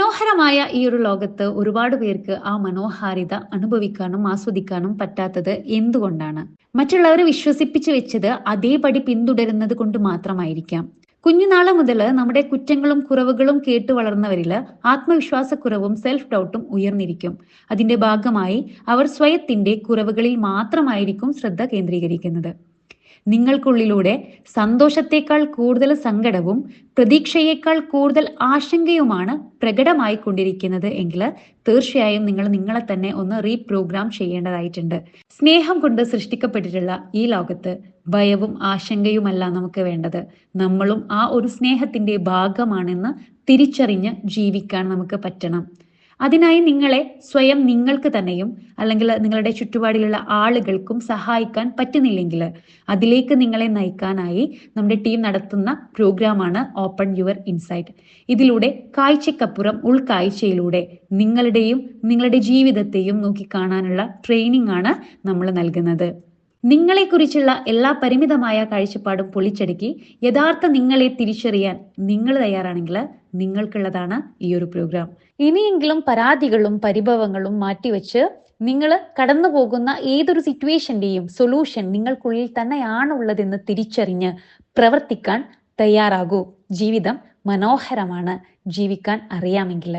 മനോഹരമായ ഈ ഒരു ലോകത്ത് ഒരുപാട് പേർക്ക് ആ മനോഹാരിത അനുഭവിക്കാനും ആസ്വദിക്കാനും പറ്റാത്തത് എന്തുകൊണ്ടാണ്? മറ്റുള്ളവരെ വിശ്വസിപ്പിച്ചു വെച്ചത് അതേപടി പിന്തുടരുന്നത് കൊണ്ട് മാത്രമായിരിക്കാം. കുഞ്ഞുനാൾ മുതൽ നമ്മുടെ കുറ്റങ്ങളും കുറവുകളും കേട്ടു വളർന്നവരിൽ ആത്മവിശ്വാസക്കുറവും സെൽഫ് ഡൗട്ടും ഉയർന്നിരിക്കും. അതിന്റെ ഭാഗമായി അവർ സ്വയത്തിന്റെ കുറവുകളിൽ മാത്രമായിരിക്കും ശ്രദ്ധ കേന്ദ്രീകരിക്കുന്നത്. നിങ്ങൾക്കുള്ളിലൂടെ സന്തോഷത്തേക്കാൾ കൂടുതൽ സങ്കടവും പ്രതീക്ഷയേക്കാൾ കൂടുതൽ ആശങ്കയുമാണ് പ്രകടമായി കൊണ്ടിരിക്കുന്നത് എങ്കിൽ തീർച്ചയായും നിങ്ങൾ നിങ്ങളെ തന്നെ ഒന്ന് റീപ്രോഗ്രാം ചെയ്യേണ്ടതായിട്ടുണ്ട്. സ്നേഹം കൊണ്ട് സൃഷ്ടിക്കപ്പെട്ടിട്ടുള്ള ഈ ലോകത്ത് ഭയവും ആശങ്കയുമല്ല നമുക്ക് വേണ്ടത്. നമ്മളും ആ ഒരു സ്നേഹത്തിന്റെ ഭാഗമാണെന്ന് തിരിച്ചറിഞ്ഞ് ജീവിക്കാൻ നമുക്ക് പറ്റണം. അതിനായി നിങ്ങളെ സ്വയം നിങ്ങൾക്ക് തന്നെയും അല്ലെങ്കിൽ നിങ്ങളുടെ ചുറ്റുപാടിലുള്ള ആളുകൾക്കും സഹായിക്കാൻ പറ്റുന്നില്ലെങ്കിൽ അതിലേക്ക് നിങ്ങളെ നയിക്കാനായി നമ്മുടെ ടീം നടത്തുന്ന പ്രോഗ്രാമാണ് ഓപ്പൺ യുവർ ഇൻസൈറ്റ് ഇതിലൂടെ കാഴ്ചക്കപ്പുറം ഉൾക്കാഴ്ചയിലൂടെ നിങ്ങളുടെയും നിങ്ങളുടെ ജീവിതത്തെയും നോക്കിക്കാണാനുള്ള ട്രെയിനിങ് ആണ് നമ്മൾ നൽകുന്നത്. നിങ്ങളെക്കുറിച്ചുള്ള എല്ലാ പരിമിതമായ കാഴ്ചപ്പാടും പൊളിച്ചടുക്കി യഥാർത്ഥ നിങ്ങളെ തിരിച്ചറിയാൻ നിങ്ങൾ തയ്യാറാണെങ്കിൽ നിങ്ങൾക്കുള്ളതാണ് ഈ ഒരു പ്രോഗ്രാം ഇനിയെങ്കിലും പരാതികളും പരിഭവങ്ങളും മാറ്റിവെച്ച് നിങ്ങൾ കടന്നു പോകുന്ന ഏതൊരു സിറ്റുവേഷന്റെയും സൊല്യൂഷൻ നിങ്ങൾക്കുള്ളിൽ തന്നെയാണ് ഉള്ളതെന്ന് തിരിച്ചറിഞ്ഞ് പ്രവർത്തിക്കാൻ തയ്യാറാകൂ. ജീവിതം മനോഹരമാണ്. ജീവിക്കാൻ അറിയാമെങ്കിൽ.